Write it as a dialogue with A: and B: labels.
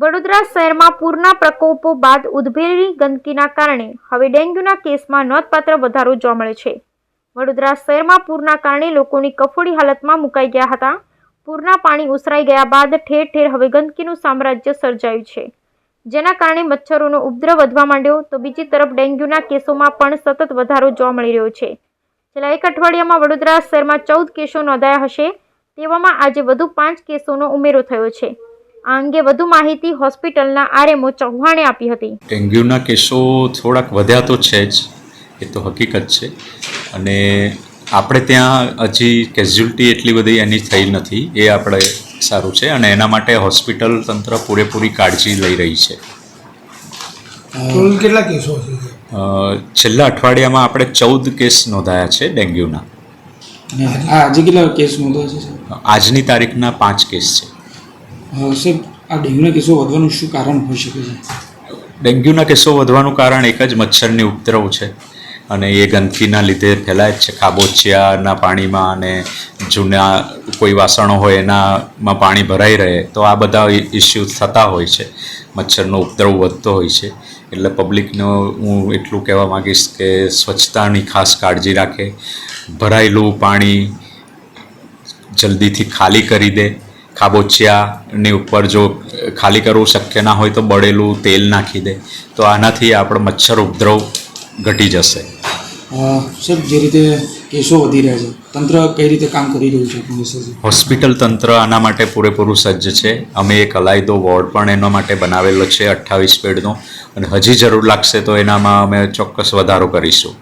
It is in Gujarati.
A: વડોદરા શહેરમાં પૂરના પ્રકોપો બાદ ઉદભેરી ગંદકીના કારણે હવે ડેન્ગ્યુના કેસમાં નોંધપાત્ર વધારો જોવા મળે છે. વડોદરા શહેરમાં પૂરના કારણે લોકોની કફોડી હાલતમાં મુકાઈ ગયા હતા. પૂરના પાણી ઉસરાઈ ગયા બાદ ઠેર ઠેર હવે ગંદકીનું સામ્રાજ્ય સર્જાયું છે. જેના કારણે મચ્છરોનો ઉપદ્રવ વધવા માંડ્યો તો બીજી તરફ ડેન્ગ્યુના કેસોમાં પણ સતત વધારો જોવા મળી રહ્યો છે. છેલ્લા એક અઠવાડિયામાં વડોદરા શહેરમાં ચૌદ કેસો નોંધાયા હશે, તેવામાં આજે વધુ પાંચ કેસોનો ઉમેરો થયો છે. આ અંગે વધુ માહિતી હોસ્પિટલના આરએમઓ ચૌહાણે આપી હતી.
B: ડેન્ગ્યુના કેસો થોડાક વધ્યા તો છે જ એ તો હકીકત છે. અને આપણે ત્યાં હજી કેઝ્યુલિટી એટલી બધી એની થઈ નથી એ આપણે સારું છે. અને એના માટે હોસ્પિટલ તંત્ર પૂરેપૂરી કાળજી લઈ રહી છે.
C: કેટલા કેસો
B: છેલ્લા અઠવાડિયામાં આપણે ચૌદ કેસ નોંધાયા છે ડેન્ગ્યુના.
D: આજે કેટલા કેસ નોંધાયા છે
B: આજની તારીખના પાંચ કેસ છે.
D: સાહેબ, આ ડેન્ગ્યુના કેસો વધવાનું શું કારણ હોઈ શકે છે?
B: ડેન્ગ્યુના કેસો વધવાનું કારણ એક જ મચ્છરની ઉપદ્રવ છે. અને એ ગંદકીના લીધે ફેલાય જ છે. ખાબોચિયાના પાણીમાં અને જૂના કોઈ વાસણો હોય એનામાં પાણી ભરાઈ રહે, તો આ બધા ઇસ્યુ થતા હોય છે. મચ્છરનો ઉપદ્રવ વધતો હોય છે. એટલે પબ્લિકનો હું એટલું કહેવા માગીશ કે સ્વચ્છતાની ખાસ કાળજી રાખે. ભરાયેલું પાણી જલ્દીથી ખાલી કરી દે. ખાબોચિયાની ઉપર જો ખાલી કરવું શક્ય ના હોય તો બળેલું તેલ નાખી દે. તો આનાથી આપણો મચ્છર ઉપદ્રવ ઘટી જશે.
D: સર જે રીતે કેસો વધી રહ્યા છે તંત્ર કઈ રીતે કામ કરી રહ્યું છે
B: હોસ્પિટલ તંત્ર આના માટે પૂરેપૂરું સજ્જ છે. અમે એક અલાયદો વોર્ડ પણ એના માટે બનાવેલો છે અઠ્ઠાવીસ બેડનો. અને હજી જરૂર લાગશે તો એનામાં અમે ચોક્કસ વધારો કરીશું.